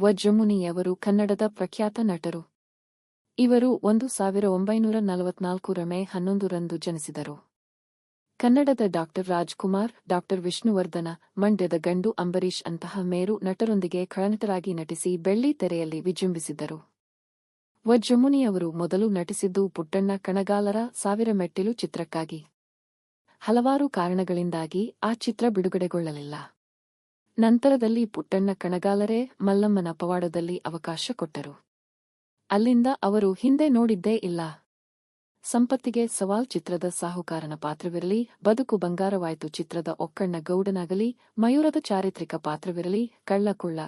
ವಜ್ರಮುನಿಯವರು ಕನ್ನಡದ ಪ್ರಖ್ಯಾತ ನಟರು. ಇವರು ಒಂದು ಸಾವಿರ ಒಂಬೈನೂರ ನಲವತ್ನಾಲ್ಕರ ಮೇ ಹನ್ನೊಂದರಂದು ಜನಿಸಿದರು. ಕನ್ನಡದ ಡಾಕ್ಟರ್ ರಾಜ್ಕುಮಾರ್ ಡಾಕ್ಟರ್ ವಿಷ್ಣುವರ್ಧನ, ಮಂಡ್ಯದ ಗಂಡು ಅಂಬರೀಷ್ ಅಂತಹ ಮೇರು ನಟರೊಂದಿಗೆ ಖಳನಟರಾಗಿ ನಟಿಸಿ ಬೆಳ್ಳಿ ತೆರೆಯಲ್ಲಿ ವಿಜೃಂಭಿಸಿದ್ದರು. ವಜ್ರಮುನಿಯವರು ಮೊದಲು ನಟಿಸಿದ್ದು ಪುಟ್ಟಣ್ಣ ಕಣಗಾಲರ ಸಾವಿರ ಮೆಟ್ಟಿಲು ಚಿತ್ರಕ್ಕಾಗಿ. ಹಲವಾರು ಕಾರಣಗಳಿಂದಾಗಿ ಆ ಚಿತ್ರ ಬಿಡುಗಡೆಗೊಳ್ಳಲಿಲ್ಲ. ನಂತರದಲ್ಲಿ ಪುಟ್ಟಣ್ಣ ಕಣಗಾಲರೇ ಮಲ್ಲಮ್ಮನ ಪವಾಡದಲ್ಲಿ ಅವಕಾಶ ಕೊಟ್ಟರು. ಅಲ್ಲಿಂದ ಅವರು ಹಿಂದೆ ನೋಡಿದ್ದೇ ಇಲ್ಲ. ಸಂಪತ್ತಿಗೆ ಸವಾಲ್ ಚಿತ್ರದ ಸಾಹುಕಾರನ ಪಾತ್ರವಿರಲಿ, ಬದುಕು ಬಂಗಾರವಾಯ್ತು ಚಿತ್ರದ ಒಕ್ಕಣ್ಣ ಗೌಡನಾಗಲಿ, ಮಯೂರದ ಚಾರಿತ್ರಿಕ ಪಾತ್ರವಿರಲಿ, ಕಳ್ಳಕುಳ್ಳ,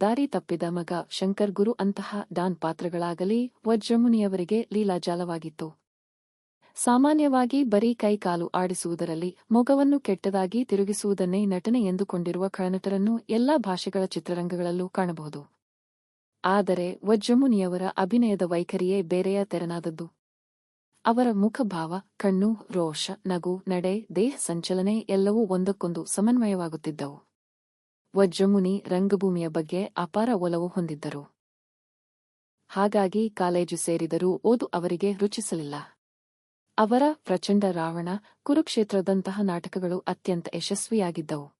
ದಾರಿ ತಪ್ಪಿದ ಮಗ ಶಂಕರ್ ಗುರು ಅಂತಹ ಡಾನ್ ಪಾತ್ರಗಳಾಗಲಿ ವಜ್ರಮುನಿಯವರಿಗೆ ಲೀಲಾಜಾಲವಾಗಿತ್ತು. ಸಾಮಾನ್ಯವಾಗಿ ಬರೀ ಕೈಕಾಲು ಆಡಿಸುವುದರಲ್ಲಿ ಮೊಗವನ್ನು ಕೆಟ್ಟದಾಗಿ ತಿರುಗಿಸುವುದನ್ನೇ ನಟನೆ ಎಂದುಕೊಂಡಿರುವ ಖಳನಟರನ್ನು ಎಲ್ಲಾ ಭಾಷೆಗಳ ಚಿತ್ರರಂಗಗಳಲ್ಲೂ ಕಾಣಬಹುದು. ಆದರೆ ವಜ್ರಮುನಿಯವರ ಅಭಿನಯದ ವೈಖರಿಯೇ ಬೇರೆಯ ತೆರನಾದದ್ದು. ಅವರ ಮುಖಭಾವ, ಕಣ್ಣು, ರೋಷ, ನಗು, ನಡೆ, ದೇಹ ಸಂಚಲನೆ ಎಲ್ಲವೂ ಒಂದಕ್ಕೊಂದು ಸಮನ್ವಯವಾಗುತ್ತಿದ್ದವು. ವಜ್ರಮುನಿ ರಂಗಭೂಮಿಯ ಬಗ್ಗೆ ಅಪಾರ ಒಲವು ಹೊಂದಿದ್ದರು. ಹಾಗಾಗಿ ಕಾಲೇಜು ಸೇರಿದರೂ ಓದು ಅವರಿಗೆ ರುಚಿಸಲಿಲ್ಲ. ಅವರ ಪ್ರಚಂಡ ರಾವಣ ಕುರುಕ್ಷೇತ್ರದಂತಹ ನಾಟಕಗಳು ಅತ್ಯಂತ ಯಶಸ್ವಿಯಾಗಿದ್ದವು.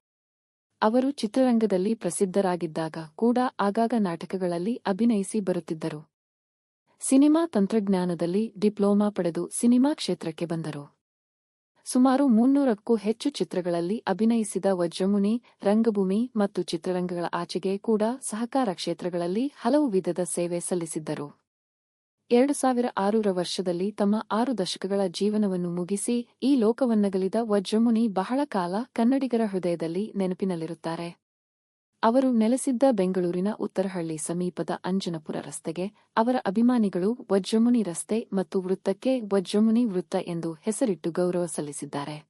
ಅವರು ಚಿತ್ರರಂಗದಲ್ಲಿ ಪ್ರಸಿದ್ಧರಾಗಿದ್ದಾಗ ಕೂಡ ಆಗಾಗ ನಾಟಕಗಳಲ್ಲಿ ಅಭಿನಯಿಸಿ ಬರುತ್ತಿದ್ದರು. ಸಿನಿಮಾ ತಂತ್ರಜ್ಞಾನದಲ್ಲಿ ಡಿಪ್ಲೊಮಾ ಪಡೆದು ಸಿನಿಮಾ ಕ್ಷೇತ್ರಕ್ಕೆ ಬಂದರು. ಸುಮಾರು ಮುನ್ನೂರಕ್ಕೂ ಹೆಚ್ಚು ಚಿತ್ರಗಳಲ್ಲಿ ಅಭಿನಯಿಸಿದ ವಜ್ರಮುನಿ, ರಂಗಭೂಮಿ ಮತ್ತು ಚಿತ್ರರಂಗಗಳ ಆಚೆಗೆ ಕೂಡ ಸಹಕಾರ ಕ್ಷೇತ್ರಗಳಲ್ಲಿ ಹಲವು ವಿಧದ ಸೇವೆ ಸಲ್ಲಿಸಿದ್ದರು. ಎರಡು ಸಾವಿರ ಆರರ ವರ್ಷದಲ್ಲಿ ತಮ್ಮ ಆರು ದಶಕಗಳ ಜೀವನವನ್ನು ಮುಗಿಸಿ ಈ ಲೋಕವನ್ನಗಲಿದ ವಜ್ರಮುನಿ ಬಹಳ ಕಾಲ ಕನ್ನಡಿಗರ ಹೃದಯದಲ್ಲಿ ನೆನಪಿನಲ್ಲಿರುತ್ತಾರೆ. ಅವರು ನೆಲೆಸಿದ್ದ ಬೆಂಗಳೂರಿನ ಉತ್ತರಹಳ್ಳಿ ಸಮೀಪದ ಅಂಜನಪುರ ರಸ್ತೆಗೆ ಅವರ ಅಭಿಮಾನಿಗಳು ವಜ್ರಮುನಿ ರಸ್ತೆ ಮತ್ತು ವೃತ್ತಕ್ಕೆ ವಜ್ರಮುನಿ ವೃತ್ತ ಎಂದು ಹೆಸರಿಟ್ಟು ಗೌರವ ಸಲ್ಲಿಸಿದ್ದಾರೆ.